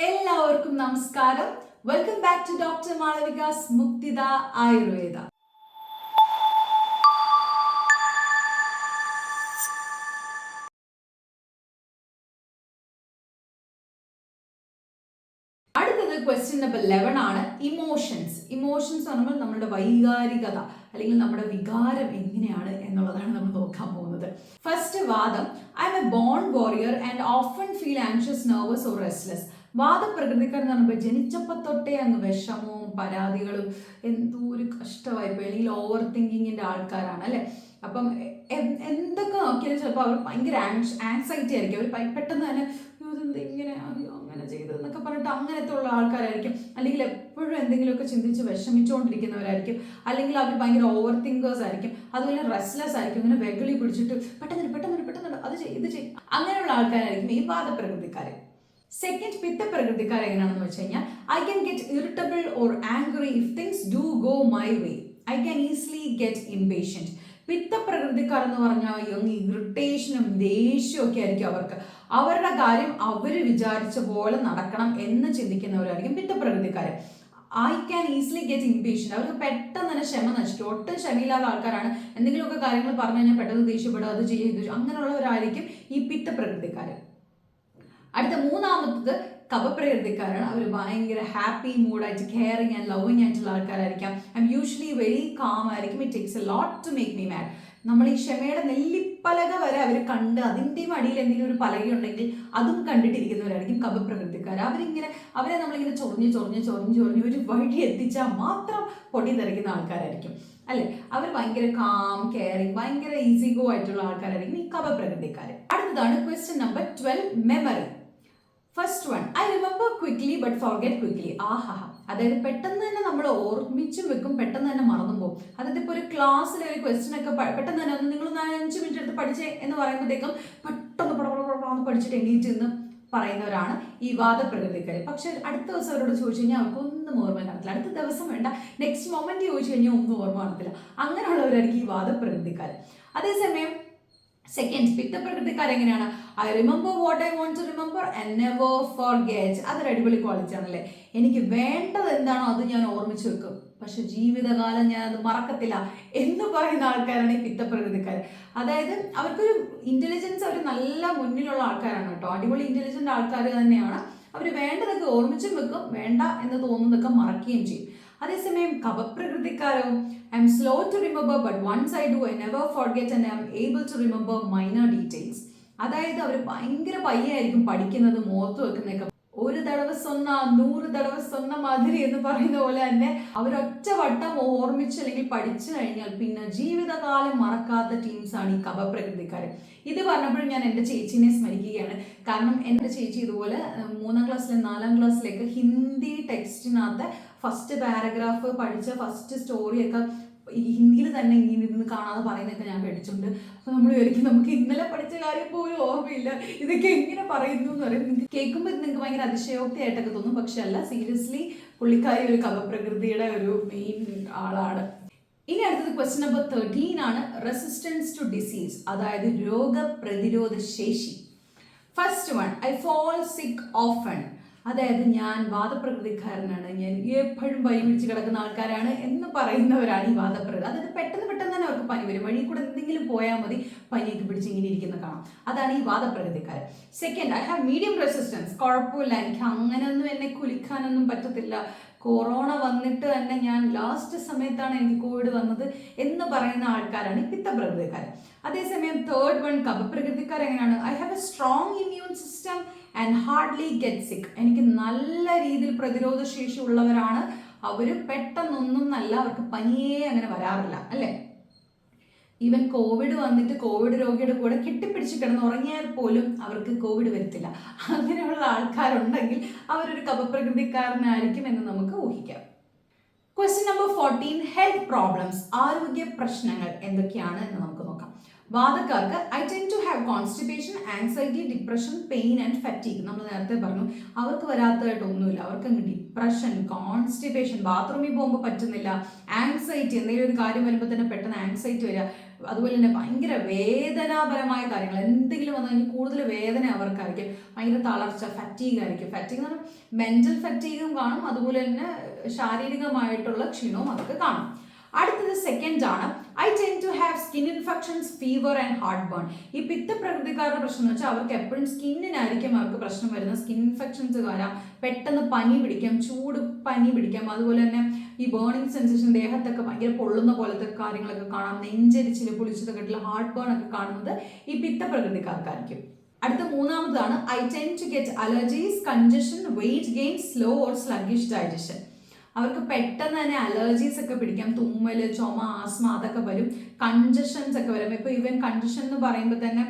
എല്ലാവർക്കും നമസ്കാരം. Welcome back to doctor Malavika's Mukthida Ayurveda അടുത്തത് ക്വസ്റ്റ്യൻ നമ്പർ ലെവൻ ആണ് ഇമോഷൻസ് ഇമോഷൻസ് പറയുമ്പോൾ നമ്മുടെ വൈകാരികത അല്ലെങ്കിൽ നമ്മുടെ വികാരം എങ്ങനെയാണ് എന്നുള്ളതാണ് നമ്മൾ നോക്കാൻ പോകുന്നത്. ഫസ്റ്റ് വാദം I'm a born warrior and often feel anxious nervous or restless വാദപ്രകൃതിക്കാരൻ എന്ന് പറയുമ്പോൾ ജനിച്ചപ്പോൾ തൊട്ടേ അങ്ങ് വിഷമവും പരാതികളും എന്തോ ഒരു കഷ്ടമായി അല്ലെങ്കിൽ ഓവർ തിങ്കിങ്ങിന്റെ ആൾക്കാരാണ് അല്ലേ? അപ്പം എന്തൊക്കെ നോക്കിയാലും ചിലപ്പോൾ അവർ ഭയങ്കര ആൻസൈറ്റി ആയിരിക്കും. അവർ പെട്ടെന്ന് തന്നെ "അയ്യോ, ഇങ്ങനെ അങ്ങനെ ചെയ്തു എന്നൊക്കെ പറഞ്ഞിട്ട് അങ്ങനത്തെ ഉള്ള ആൾക്കാരായിരിക്കും. അല്ലെങ്കിൽ എപ്പോഴും എന്തെങ്കിലുമൊക്കെ ചിന്തിച്ച് വിഷമിച്ചുകൊണ്ടിരിക്കുന്നവരായിരിക്കും അല്ലെങ്കിൽ അവർ ഭയങ്കര ഓവർ തിങ്കേഴ്സ് ആയിരിക്കും. അതുപോലെ റെസ്ലെസ് ആയിരിക്കും. ഇങ്ങനെ വെകളി പിടിച്ചിട്ട് പെട്ടെന്ന് പെട്ടെന്ന് പെട്ടെന്ന് അത് ചെയ്ത് ചെയ്യും അങ്ങനെയുള്ള ആൾക്കാരായിരിക്കും ഈ വാദപ്രകൃതിക്കാരെ സെക്കൻഡ് പിത്ത പ്രകൃതിക്കാർ എങ്ങനെയാണെന്ന് വെച്ച് കഴിഞ്ഞാൽ I can get irritable or angry if things do go my way I can easily get impatient പിത്ത പ്രകൃതിക്കാർ എന്ന് പറഞ്ഞാൽ യങ് ഇറിറ്റേഷനും ദേഷ്യവും ഒക്കെ ആയിരിക്കും അവർക്ക്. അവരുടെ കാര്യം അവർ വിചാരിച്ച പോലെ നടക്കണം എന്ന് ചിന്തിക്കുന്നവരായിരിക്കും പിത്ത പ്രകൃതിക്കാർ. I can easily get impatient അവർക്ക് പെട്ടെന്ന് തന്നെ ക്ഷമ നശിക്കും. ഒട്ടും ക്ഷമയില്ലാത്ത ആൾക്കാരാണ്. എന്തെങ്കിലുമൊക്കെ കാര്യങ്ങൾ പറഞ്ഞു കഴിഞ്ഞാൽ പെട്ടെന്ന് ദേഷ്യപ്പെടുക അത് ചെയ്യുക. അങ്ങനെയുള്ളവരായിരിക്കും ഈ പിത്ത പ്രകൃതിക്കാർ. അടുത്ത മൂന്നാമത്തത് കപപ്രകൃതിക്കാരാണ് അവർ ഭയങ്കര ഹാപ്പി മൂഡായിട്ട് കെയറിങ് ആൻഡ് ലവിങ് ആയിട്ടുള്ള ആൾക്കാരായിരിക്കാം. I M usually very calm ആയിരിക്കും. It takes a lot to make me mad നമ്മൾ ഈ ക്ഷമയുടെ നെല്ലിപ്പലക വരെ അവർ കണ്ട് അതിന്റെയും അടിയിൽ എന്തെങ്കിലും ഒരു പലകയുണ്ടെങ്കിൽ അതും കണ്ടിട്ടിരിക്കുന്നവരായിരിക്കും കപപ്രകൃതിക്കാർ അവരിങ്ങനെ അവരെ നമ്മളിങ്ങനെ ചൊറിഞ്ഞ് ചൊറിഞ്ഞ് ചൊറിഞ്ഞ് ചൊറിഞ്ഞ് ഒരു വഴി എത്തിച്ചാൽ മാത്രം പൊടി തെറിക്കുന്ന ആൾക്കാരായിരിക്കും. അല്ലെ? അവർ ഭയങ്കര കാം കെയറിങ് ഭയങ്കര ഈസി ഗോ ആയിട്ടുള്ള ആൾക്കാരായിരിക്കും ഈ കപപ്രകൃതിക്കാർ അടുത്തതാണ് question number twelve memory first one I remember quickly but forget quickly ആഹാ അതായത് പെട്ടെന്ന് തന്നെ നമ്മൾ ഓർമ്മിച്ചും വെക്കും പെട്ടെന്ന് തന്നെ മറന്നു പോകും. അതായത് ഇപ്പോൾ ഒരു ക്ലാസ്സിലെ ഒരു ക്വസ്റ്റ്യൻ ഒക്കെ പെട്ടെന്ന് തന്നെ ഒന്ന് നിങ്ങൾ അഞ്ച് മിനിറ്റ് എടുത്ത് പഠിച്ചേ എന്ന് പറയുമ്പോഴത്തേക്കും പെട്ടെന്ന് പട പട പട പഠിച്ചിട്ട് എണീറ്റ് നിന്ന് പറയുന്നവരാണ് ഈ വാദപ്രകൃതിക്കാർ. പക്ഷെ അടുത്ത ദിവസം അവരോട് ചോദിച്ചു കഴിഞ്ഞാൽ അവർക്ക് ഒന്നും ഓർമ്മ കാണത്തില്ല. അടുത്ത ദിവസം വേണ്ട നെക്സ്റ്റ് മൊമെന്റ് ചോദിച്ചു കഴിഞ്ഞാൽ ഒന്നും ഓർമ്മ കാണത്തില്ല. അങ്ങനെയുള്ളവരായിരിക്കും ഈ വാദപ്രകൃതിക്കാർ. അതേസമയം സെക്കൻഡ് പിത്തപ്രകൃതിക്കാർ എങ്ങനെയാണ്? I remember what I want to remember and never forget അതൊരു അടിപൊളി ക്വാളിറ്റി ആണല്ലേ? എനിക്ക് വേണ്ടത് എന്താണോ അത് ഞാൻ ഓർമ്മിച്ച് വെക്കും. പക്ഷെ ജീവിതകാലം ഞാൻ അത് മറക്കത്തില്ല എന്ന് പറയുന്ന ആൾക്കാരാണ് ഈ പിത്തപ്രകൃതിക്കാർ അതായത് അവർക്കൊരു ഇന്റലിജൻസ് അവർ നല്ല മുന്നിലുള്ള ആൾക്കാരാണ് കേട്ടോ. അടിപൊളി ഇന്റലിജന്റ് ആൾക്കാർ തന്നെയാണ്. അവർ വേണ്ടതൊക്കെ ഓർമ്മിച്ചും വെക്കും വേണ്ട എന്ന് തോന്നുന്നതൊക്കെ മറക്കുകയും ചെയ്യും. അതേസമയം കപപ്രകൃതിക്കാരോ I'm slow to remember but once I do I never forget and I'm able to remember minor details അതായത് അവർ ഭയങ്കര പയ്യായിരിക്കും പഠിക്കുന്നത് മോത്തു വെക്കുന്നൊക്കെ ഒരു തടവ് സ്വന്ന നൂറ് തടവ് സ്വന്ന മാതിരി എന്ന് പറയുന്ന പോലെ തന്നെ അവരൊറ്റ വട്ടം ഓർമ്മിച്ച് അല്ലെങ്കിൽ പഠിച്ചു കഴിഞ്ഞാൽ പിന്നെ ജീവിതകാലം മറക്കാത്ത ടീംസാണ് ഈ കപപ്രകൃതിക്കാർ ഇത് പറഞ്ഞപ്പോഴും ഞാൻ എന്റെ ചേച്ചീനെ സ്മരിക്കുകയാണ്. കാരണം എന്റെ ചേച്ചി ഇതുപോലെ മൂന്നാം ക്ലാസ്സിലെ നാലാം ക്ലാസ്സിലേക്ക് ഹിന്ദി ടെക്സ്റ്റിനകത്ത് ഫസ്റ്റ് പാരഗ്രാഫ് പഠിച്ച ഫസ്റ്റ് സ്റ്റോറിയൊക്കെ ഈ ഹിന്ദിയിൽ തന്നെ ഇങ്ങനെ ഇരുന്ന് കാണാതെ പറയുന്നതൊക്കെ ഞാൻ പഠിച്ചിട്ടുണ്ട്. അപ്പോൾ നമ്മൾ വിചാരിക്കും നമുക്ക് ഇന്നലെ പഠിച്ച കാര്യം പോലും ഓർമ്മയില്ല. ഇതൊക്കെ എങ്ങനെ പറയുന്നു? എന്ന് പറയും കേൾക്കുമ്പോൾ ഇത് നിങ്ങൾക്ക് ഭയങ്കര അതിശയോക്തിയായിട്ടൊക്കെ തോന്നും. പക്ഷെ അല്ല സീരിയസ്ലി പുള്ളിക്കാരി ഒരു കവപ്രകൃതിയുടെ ഒരു മെയിൻ ആളാണ്. ഇനി അടുത്തത് ക്വസ്റ്റ്യൻ നമ്പർ തേർട്ടീൻ ആണ്. റെസിസ്റ്റൻസ് ടു ഡിസീസ് അതായത് രോഗപ്രതിരോധ ശേഷി. First one I fall sick often അതായത് ഞാൻ വാദപ്രകൃതിക്കാരനാണ്. ഞാൻ എപ്പോഴും പനി പിടിച്ച് കിടക്കുന്ന ആൾക്കാരാണ് എന്ന് പറയുന്നവരാണ് ഈ വാദപ്രകൃതി. അതായത് പെട്ടെന്ന് പെട്ടെന്ന് തന്നെ അവർക്ക് പനി വരും. വഴി കൂടെ എന്തെങ്കിലും പോയാൽ മതി പനിയൊക്കെ പിടിച്ച് ഇങ്ങനെ ഇരിക്കുന്ന കാണാം. അതാണ് ഈ വാദപ്രകൃതിക്കാരൻ. Second I have medium resistance കുഴപ്പമില്ല. എനിക്ക് അങ്ങനെയൊന്നും എന്നെ കുലിക്കാനൊന്നും പറ്റത്തില്ല. കൊറോണ വന്നിട്ട് തന്നെ ഞാൻ ലാസ്റ്റ് സമയത്താണ് എനിക്ക് കോവിഡ് വന്നത് എന്ന് പറയുന്ന ആൾക്കാരാണ് പിത്തപ്രകൃതിക്കാരൻ അതേസമയം തേർഡ് വൺ കപപ്രകൃതിക്കാർ എങ്ങനെയാണ് I have a strong immune system and hardly get sick എനിക്ക് നല്ല രീതിയിൽ പ്രതിരോധ ശേഷി ഉള്ളവരാണ്. അവർ പെട്ടെന്നൊന്നും നല്ല അവർക്ക് പനിയേ അങ്ങനെ വരാറില്ല അല്ലേ? ഈവൻ കോവിഡ് വന്നിട്ട് കോവിഡ് രോഗിയുടെ കൂടെ കെട്ടിപ്പിടിച്ച് കിടന്ന് ഉറങ്ങിയാൽ പോലും അവർക്ക് കോവിഡ് വരത്തില്ല. അങ്ങനെയുള്ള ആൾക്കാരുണ്ടെങ്കിൽ അവരൊരു കപപ്രകൃതിക്കാരനായിരിക്കും എന്ന് നമുക്ക് ഊഹിക്കാം. Question number fourteen health problems ആരോഗ്യ പ്രശ്നങ്ങൾ എന്തൊക്കെയാണ് എന്ന് നമുക്ക് നോക്കാം. വാദക്കാർക്ക് I tend to have constipation anxiety depression pain and fatigue നമ്മൾ നേരത്തെ പറഞ്ഞു അവർക്ക് വരാത്തതായിട്ടൊന്നുമില്ല അവർക്ക് ഡിപ്രഷൻ കോൺസ്റ്റിപ്പേഷൻ ബാത്റൂമിൽ പോകുമ്പോൾ പറ്റുന്നില്ല. ആൻസൈറ്റി എന്തെങ്കിലും ഒരു കാര്യം വരുമ്പോൾ തന്നെ പെട്ടെന്ന് ആൻസൈറ്റി വരിക. അതുപോലെ തന്നെ ഭയങ്കര വേദനാപരമായ കാര്യങ്ങൾ. എന്തെങ്കിലും വന്നു കഴിഞ്ഞാൽ കൂടുതൽ വേദന അവർക്കായിരിക്കും. ഭയങ്കര തളർച്ച ഫറ്റീഗ് ആയിരിക്കും. ഫറ്റീഗ് എന്ന് പറഞ്ഞാൽ മെന്റൽ ഫറ്റീഗും കാണും. അതുപോലെ തന്നെ ശാരീരികമായിട്ടുള്ള ക്ഷീണവും അവർക്ക് കാണും. അടുത്തത് സെക്കൻഡ് ആണ്. I tend to have skin infections fever and heartburn ഈ പിത്ത പ്രകൃതിക്കാരുടെ പ്രശ്നം എന്ന് വെച്ചാൽ അവർക്ക് എപ്പോഴും സ്കിന്നിനായിരിക്കും അവർക്ക് പ്രശ്നം വരുന്നത്. സ്കിൻ ഇൻഫെക്ഷൻസ് കാരണം പെട്ടെന്ന് പനി പിടിക്കാം ചൂട് പനി പിടിക്കാം. അതുപോലെ തന്നെ ഈ ബേണിംഗ് സെൻസേഷൻ ദേഹത്തൊക്കെ ഭയങ്കര പൊള്ളുന്ന പോലത്തെ കാര്യങ്ങളൊക്കെ കാണാം. നെഞ്ചരിച്ചിൽ പൊളിച്ചതൊക്കെ ആയിട്ടുള്ള ഹാർട്ട് ബേൺ ഒക്കെ കാണുന്നത് ഈ പിത്ത പ്രകൃതിക്കാർക്കായിരിക്കും. അടുത്ത മൂന്നാമതാണ് I tend to get allergies congestion weight gain slow or sluggish digestion അവർക്ക് പെട്ടെന്ന് തന്നെ അലർജീസ് ഒക്കെ പിടിക്കാം. തുമ്മൽ ചുമ ആസ്മ അതൊക്കെ വരും. കൺജഷൻസ് ഒക്കെ വരും. ഇപ്പോൾ ഈവൻ കൺജഷൻ എന്ന് പറയുമ്പോൾ തന്നെ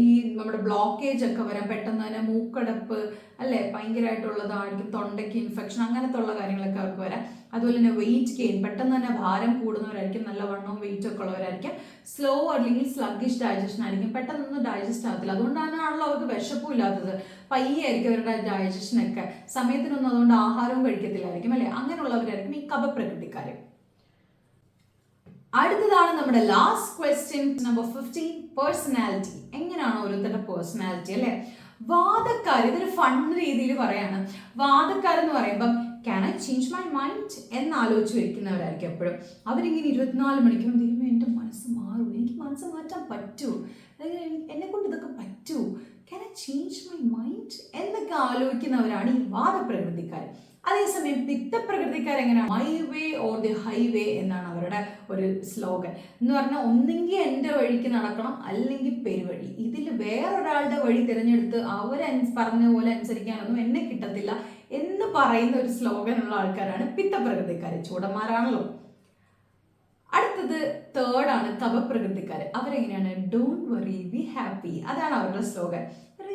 ഈ നമ്മുടെ ബ്ലോക്കേജ് ഒക്കെ വരാം. പെട്ടെന്ന് തന്നെ മൂക്കടപ്പ് അല്ലേ? ഭയങ്കരമായിട്ടുള്ളതായിരിക്കും തൊണ്ടയ്ക്ക് ഇൻഫെക്ഷൻ അങ്ങനത്തെ ഉള്ള കാര്യങ്ങളൊക്കെ അവർക്ക് വരാം. അതുപോലെ തന്നെ വെയിറ്റ് ഗെയിൻ പെട്ടെന്ന് തന്നെ ഭാരം കൂടുന്നവരായിരിക്കും നല്ല വണ്ണവും വെയിറ്റ് ഒക്കെ ഉള്ളവരായിരിക്കും. സ്ലോ അല്ലെങ്കിൽ സ്ലഗ്ഗിഷ് ഡൈജഷൻ ആയിരിക്കും. പെട്ടെന്നൊന്നും ഡൈജസ്റ്റ് ആകത്തില്ല അതുകൊണ്ടാണല്ലോ അവർക്ക് വിശപ്പും ഇല്ലാത്തത്. പയ്യെ ആയിരിക്കും അവരുടെ ഡൈജഷനൊക്കെ സമയത്തിനൊന്നും അതുകൊണ്ട് ആഹാരവും കഴിക്കത്തില്ലായിരിക്കും അല്ലെ? അങ്ങനെയുള്ളവരായിരിക്കും ഈ കപപ്രകൃതിക്കാർ അടുത്തതാണ് നമ്മുടെ last question number fifteen personality എങ്ങനെയാണ് ഓരോരുത്തരുടെ പേഴ്സണാലിറ്റി അല്ലേ? വാദക്കാർ ഇതൊരു ഫൺ രീതിയിൽ പറയാണ്. വാദക്കാരെന്ന് പറയുമ്പം can I change my mind എന്നാലോചിച്ച് വയ്ക്കുന്നവരായിരിക്കും എപ്പോഴും. അവരിങ്ങനെ ഇരുപത്തിനാല് മണിക്കൂർ തീരുമ്പോൾ എന്റെ മനസ്സ് മാറും എനിക്ക് മനസ്സ് മാറ്റാൻ പറ്റുമോ അല്ലെങ്കിൽ എന്നെ കൊണ്ട് ഇതൊക്കെ പറ്റുമോ can I change my mind എന്നൊക്കെ ആലോചിക്കുന്നവരാണ് ഈ വാദപ്രകൃതിക്കാർ അതേസമയം പിത്തപ്രകൃതിക്കാർ എങ്ങനെയാണ് my way or the highway എന്നാണ് അവരുടെ ഒരു സ്ലോഗൻ. എന്ന് പറഞ്ഞാൽ ഒന്നെങ്കിൽ എന്റെ വഴിക്ക് നടക്കണം അല്ലെങ്കിൽ പെരുവഴി. ഇതിൽ വേറൊരാളുടെ വഴി തിരഞ്ഞെടുത്ത് അവർ പറഞ്ഞ പോലെ അനുസരിക്കാനൊന്നും എന്നെ കിട്ടത്തില്ല. എന്ന് പറയുന്ന ഒരു സ്ലോഗൻ ഉള്ള ആൾക്കാരാണ് പിത്തപ്രകൃതിക്കാർ ചൂടന്മാരാണല്ലോ. അടുത്തത് തേർഡ് ആണ് കപപ്രകൃതിക്കാർ അവരെങ്ങനെയാണ്? ഡോണ്ട് വറി ബി ഹാപ്പി അതാണ് അവരുടെ സ്ലോഗൻ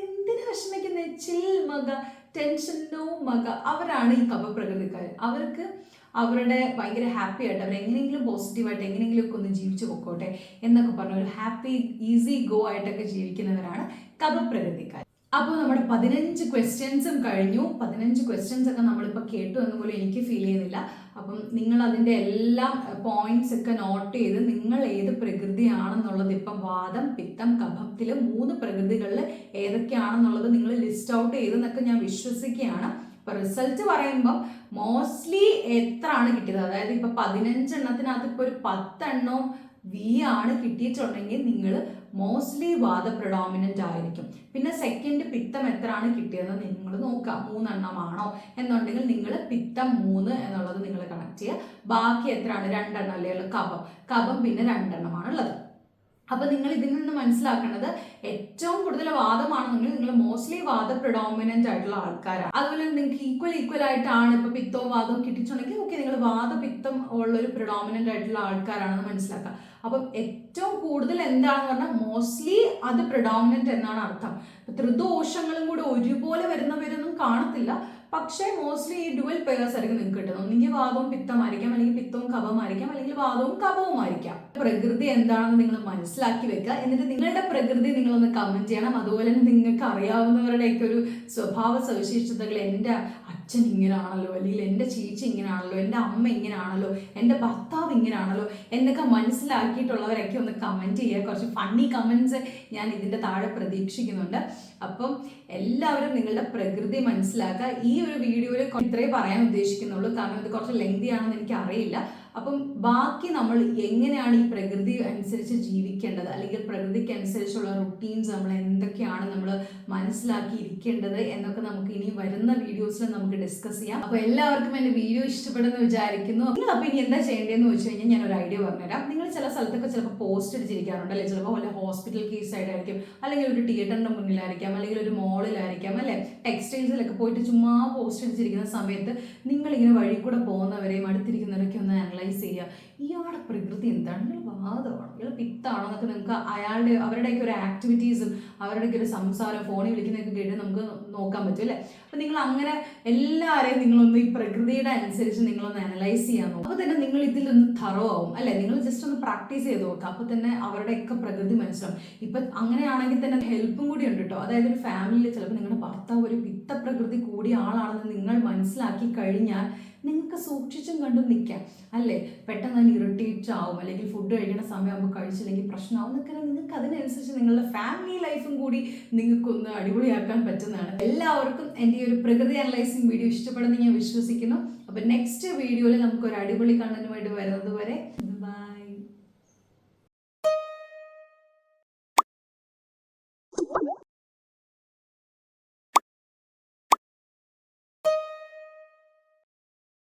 എന്തിനു വിഷമിക്കുന്നത് ചിൽ മക ടെൻഷൻ നോ മക അവരാണ് ഈ തപപ്രകൃതിക്കാർ അവർക്ക് അവരുടെ ഭയങ്കര ഹാപ്പി ആയിട്ട് അവർ എങ്ങനെയെങ്കിലും പോസിറ്റീവായിട്ട് എങ്ങനെയെങ്കിലും ഒക്കെ ഒന്ന് ജീവിച്ചു പൊക്കോട്ടെ എന്നൊക്കെ പറഞ്ഞ ഒരു ഹാപ്പി ഈസി ഗോ ആയിട്ടൊക്കെ ജീവിക്കുന്നവരാണ് കപപ്രകൃതിക്കാർ അപ്പോൾ നമ്മുടെ പതിനഞ്ച് ക്വസ്റ്റ്യൻസും കഴിഞ്ഞു. പതിനഞ്ച് ക്വസ്റ്റ്യൻസ് ഒക്കെ നമ്മളിപ്പോൾ കേട്ടു എന്ന് പോലും എനിക്ക് ഫീൽ ചെയ്യുന്നില്ല. അപ്പം നിങ്ങൾ അതിന്റെ എല്ലാ പോയിന്റ്സ് ഒക്കെ നോട്ട് ചെയ്ത് നിങ്ങൾ ഏത് പ്രകൃതിയാണെന്നുള്ളത് ഇപ്പം വാദം പിത്തം കഫത്തിൽ മൂന്ന് പ്രകൃതികളിൽ ഏതൊക്കെയാണെന്നുള്ളത് നിങ്ങൾ ലിസ്റ്റ് ഔട്ട് ചെയ്തെന്നൊക്കെ ഞാൻ വിശ്വസിക്കുകയാണ്. ഇപ്പം റിസൾട്ട് പറയുമ്പോൾ മോസ്റ്റ്ലി എത്ര ആണ് കിട്ടിയത്? അതായത് ഇപ്പൊ പതിനഞ്ചെണ്ണത്തിനകത്ത് ഇപ്പൊ ഒരു പത്തെണ്ണോ വി ആണ് കിട്ടിയിട്ടുണ്ടെങ്കിൽ നിങ്ങൾ മോസ്റ്റ്ലി വാദ പ്രൊഡോമിനന്റ് ആയിരിക്കും. പിന്നെ സെക്കൻഡ് പിത്തം എത്രയാണ് ആണ് കിട്ടിയതെന്ന് നിങ്ങൾ നോക്കുക. മൂന്നെണ്ണമാണോ എന്നുണ്ടെങ്കിൽ നിങ്ങൾ പിത്തം മൂന്ന് എന്നുള്ളത് നിങ്ങൾ കണക്ട് ചെയ്യുക. ബാക്കി എത്രയാണ്? രണ്ടെണ്ണം അല്ലേ കപം. കഫം പിന്നെ രണ്ടെണ്ണമാണ് ഉള്ളത്. അപ്പൊ നിങ്ങൾ ഇതിൽ നിന്ന് മനസ്സിലാക്കേണ്ടത് ഏറ്റവും കൂടുതൽ വാദമാണെന്നുണ്ടെങ്കിൽ നിങ്ങൾ മോസ്റ്റ്ലി വാദ പ്രിഡോമിനന്റ് ആയിട്ടുള്ള ആൾക്കാരാണ് അതുപോലെ നിങ്ങൾക്ക് ഈക്വൽ ഈക്വൽ ആയിട്ടാണ് ഇപ്പൊ പിത്തവും വാദവും കിട്ടിയിട്ടുണ്ടെങ്കിൽ ഓക്കെ നിങ്ങൾ വാദ പിത്തം ഉള്ള ഒരു പ്രിഡോമിനന്റ് ആയിട്ടുള്ള ആൾക്കാരാണെന്ന് മനസ്സിലാക്കുക. അപ്പം ഏറ്റവും കൂടുതൽ എന്താണെന്ന് പറഞ്ഞാൽ മോസ്റ്റ്ലി അത് പ്രിഡോമിനന്റ് എന്നാണ് അർത്ഥം. ത്രിദോഷങ്ങളും കൂടെ ഒരുപോലെ വരുന്നവരൊന്നും കാണത്തില്ല. പക്ഷേ മോസ്റ്റ്ലി ഈ ഡുവൽ പെയർസ് ആയിരിക്കും നിങ്ങൾക്ക് കിട്ടുന്നത്. ഒന്നെങ്കിൽ വാദവും പിത്തമായിരിക്കാം അല്ലെങ്കിൽ പിത്തവും കപമായിരിക്കാം അല്ലെങ്കിൽ വാദവും കപവുമായിരിക്കാം പ്രകൃതി എന്താണെന്ന് നിങ്ങൾ മനസ്സിലാക്കി വെക്കുക. എന്നിട്ട് നിങ്ങളുടെ പ്രകൃതി നിങ്ങളൊന്ന് കമന്റ് ചെയ്യണം. അതുപോലെ തന്നെ നിങ്ങൾക്ക് അറിയാവുന്നവരുടെയൊക്കെ ഒരു സ്വഭാവ സവിശേഷതകൾ എന്റെ അച്ഛൻ ഇങ്ങനെയാണല്ലോ അല്ലെങ്കിൽ എന്റെ ചേച്ചി ഇങ്ങനെയാണല്ലോ എന്റെ അമ്മ ഇങ്ങനെയാണല്ലോ എന്റെ ഭർത്താവ് ഇങ്ങനെയാണല്ലോ എന്നൊക്കെ മനസ്സിലാക്കിയിട്ടുള്ളവരൊക്കെ ഒന്ന് കമന്റ് ചെയ്യുക. കുറച്ച് ഫണ്ണി കമൻസ് ഞാൻ ഇതിന്റെ താഴെ പ്രതീക്ഷിക്കുന്നുണ്ട്. അപ്പം എല്ലാവരും നിങ്ങളുടെ പ്രകൃതി മനസ്സിലാക്കുക. ഈ ഒരു വീഡിയോയിൽ ഇത്രേ പറയാൻ ഉദ്ദേശിക്കുന്നുള്ളൂ. കാരണം ഇത് കുറച്ച് ലെങ്തി ആണെന്ന് എനിക്ക് അറിയില്ല അപ്പം ബാക്കി നമ്മൾ എങ്ങനെയാണ് ഈ പ്രകൃതി അനുസരിച്ച് ജീവിക്കേണ്ടത്? അല്ലെങ്കിൽ പ്രകൃതിക്ക് അനുസരിച്ചുള്ള റുട്ടീൻസ് നമ്മൾ എന്തൊക്കെയാണ് നമ്മൾ മനസ്സിലാക്കി ഇരിക്കേണ്ടത് എന്നൊക്കെ നമുക്ക് ഇനി വരുന്ന വീഡിയോസിൽ നമുക്ക് ഡിസ്കസ് ചെയ്യാം. അപ്പോൾ എല്ലാവർക്കും എന്റെ വീഡിയോ ഇഷ്ടപ്പെടുന്നു വിചാരിക്കുന്നു. നിങ്ങൾ അപ്പോൾ ഇനി എന്താ ചെയ്യേണ്ടതെന്ന് വെച്ച് കഴിഞ്ഞാൽ ഞാൻ ഒരു ഐഡിയ പറഞ്ഞുതരാം. നിങ്ങൾ ചില സ്ഥലത്തൊക്കെ ചിലപ്പോൾ പോസ്റ്റ് അടിച്ചിരിക്കാറുണ്ട് അല്ലെങ്കിൽ ചിലപ്പോൾ വല്ല ഹോസ്പിറ്റൽ കേസ് ആയിട്ടായിരിക്കും. അല്ലെങ്കിൽ ഒരു തിയേറ്ററിന്റെ മുന്നിലായിരിക്കാം. അല്ലെങ്കിൽ ഒരു മോളിലായിരിക്കാം അല്ലെ? ടെക്സ്റ്റൈൽസിലൊക്കെ പോയിട്ട് ചുമ്മാ പോസ്റ്റ് അടിച്ചിരിക്കുന്ന സമയത്ത് നിങ്ങളിങ്ങനെ വഴി കൂടെ പോകുന്നവരെയും അടുത്തിരിക്കുന്നവരൊക്കെ ഒന്ന് അനലൈസ് ചെയ്യുക. ഇയാളുടെ പ്രകൃതി എന്താണ്? ഇയാൾ വാദമാണോ ഇയാൾ പിത്താണോ എന്നൊക്കെ നിങ്ങൾക്ക് അയാളുടെ അവരുടെയൊക്കെ ഒരു ആക്ടിവിറ്റീസും അവരുടെയൊക്കെ ഒരു സംസാരം ഫോണിൽ വിളിക്കുന്നതൊക്കെ കേട്ട് നമുക്ക് നോക്കാൻ പറ്റും അല്ലേ? അപ്പം നിങ്ങൾ അങ്ങനെ എല്ലാവരെയും നിങ്ങളൊന്ന് ഈ പ്രകൃതിയുടെ അനുസരിച്ച് നിങ്ങളൊന്ന് അനലൈസ് ചെയ്യാൻ നോക്കും. അപ്പോൾ തന്നെ നിങ്ങൾ ഇതിലൊന്ന് തറോ ആവും അല്ലേ? നിങ്ങൾ ജസ്റ്റ് ഒന്ന് പ്രാക്ടീസ് ചെയ്ത് നോക്കുക അപ്പോൾ തന്നെ അവരുടെയൊക്കെ പ്രകൃതി മനസ്സിലാവും. ഇപ്പം അങ്ങനെയാണെങ്കിൽ തന്നെ ഹെൽപ്പും കൂടി ഉണ്ട് കേട്ടോ. അതായത് ഒരു ഫാമിലിയിൽ ചിലപ്പോൾ നിങ്ങളുടെ ഭർത്താവ് ഒരു പിത്ത പ്രകൃതി കൂടിയ ആളാണെന്ന് നിങ്ങൾ മനസ്സിലാക്കി കഴിഞ്ഞാൽ നിങ്ങൾക്ക് സൂക്ഷിച്ചും കണ്ടും നിൽക്കാം. അല്ലേ? പെട്ടെന്ന് അതിന് ഇറിറ്റേറ്റ് ആവും അല്ലെങ്കിൽ ഫുഡ് കഴിക്കുന്ന സമയമാകുമ്പോൾ കഴിച്ചില്ലെങ്കിൽ പ്രശ്നമാവും എന്നൊക്കെ നിങ്ങൾക്ക് അതിനനുസരിച്ച് നിങ്ങളുടെ ഫാമിലി ലൈഫും കൂടി നിങ്ങൾക്കൊന്ന് അടിപൊളിയാക്കാൻ പറ്റുന്നതാണ്. എല്ലാവർക്കും എന്റെ ഈ ഒരു പ്രകൃതി അനലൈസിങ് വീഡിയോ ഇഷ്ടപ്പെടുന്ന ഞാൻ വിശ്വസിക്കുന്നു. അപ്പോൾ നെക്സ്റ്റ് വീഡിയോയിൽ നമുക്കൊരു അടിപൊളി കണ്ടന്റുമായിട്ട് വരുന്നത് വരെ. ബൈ